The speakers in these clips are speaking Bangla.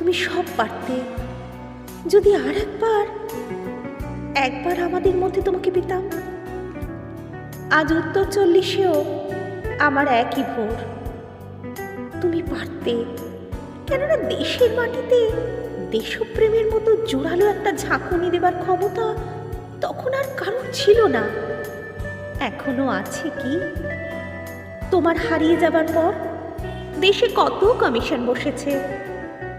তুমি সব পারতে। যদি আর একবার একবার আমাদের মধ্যে তোমাকে পেতাম, আজ উত্তর চল্লিশেও আমার একই ভোর। তুমি পারতে। কেননা দেশের মাটিতে দেশপ্রেমের মতো জোরালো একটা ঝাঁকুনি দেবার ক্ষমতা তখন আর কারণ ছিল না। এখনও আছে কি? তোমার হারিয়ে যাবার পর দেশে কত কমিশন বসেছে?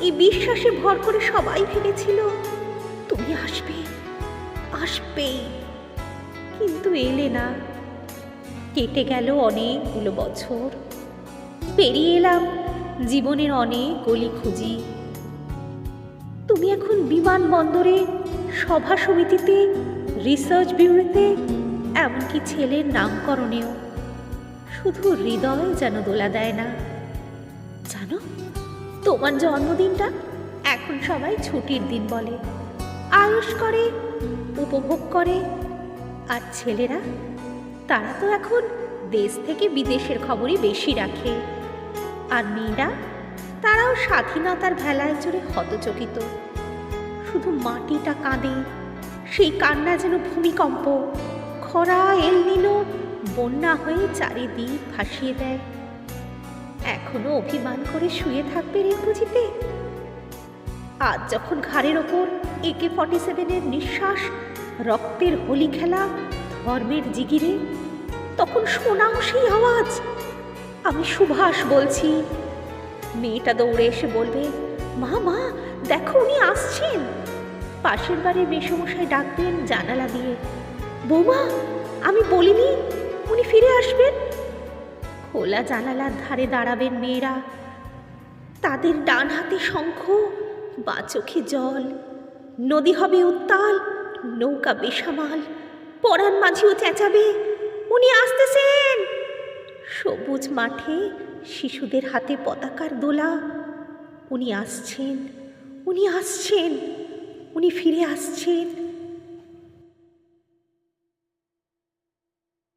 এই বিশ্বাসে ভর করে সবাই ভেবেছিল, তুমি আসবে, আসবেই। কিন্তু এলে না। কেটে গেল অনেকগুলো বছর। পেরিয়ে এলাম জীবনের অনেক গলি খুঁজি তুমি এখন বিমানবন্দরে, সভা সমিতিতে, রিসার্চ ব্যুরোতে এমনকি ছেলের নামকরণেও। শুধু হৃদয় যেন দোলা দেয় না। জানো তোমার জন্মদিনটা এখন সবাই ছুটির দিন বলে। আয়ুষ করে, উপভোগ করে, আর ছেলেরা, তারা তো এখন দেশ থেকে বিদেশের খবরই বেশি রাখে। আর মেয়েরা, তারাও স্বাধীনতার ভেলায় জুড়ে হতচকিত। শুধু মাটিটা কাঁদে, সেই কান্না যেন ভূমিকম্প। খরা এল নিল বন্যা হয়ে চারিদিক ভাসিয়ে দেয়। এখনও অভিমান করে শুয়ে থাকবে রে বুঝিতে আজ যখন ঘাড়ের ওপর একে ফর্টি সেভেনের নিঃশ্বাস, রক্তের হোলি খেলা, ধর্মের জিগিরে, তখন শোনাও সেই আওয়াজ। আমি সুভাষ বলছি, মেয়েটা দৌড়ে এসে বলবে, মা মা, দেখো উনি আসছেন। পাশের বাড়ির মেসমশাই ডাকবেন জানালা দিয়ে, বৌমা, আমি বলিনি উনি ফিরে আসবেন? খোলা জানালার ধারে দাঁড়াবেন মেয়েরা। তাদের ডান হাতে শঙ্খ, বা চোখে জল। নদী হবে উত্তাল, নৌকা বেসামাল। পরাণ মাঝিও চেঁচাবে, উনি আসতেছেন। সবুজ মাঠে শিশুদের হাতে পতাকার দোলা। উনি আসছেন উনি আসছেন, উনি ফিরে আসছেন।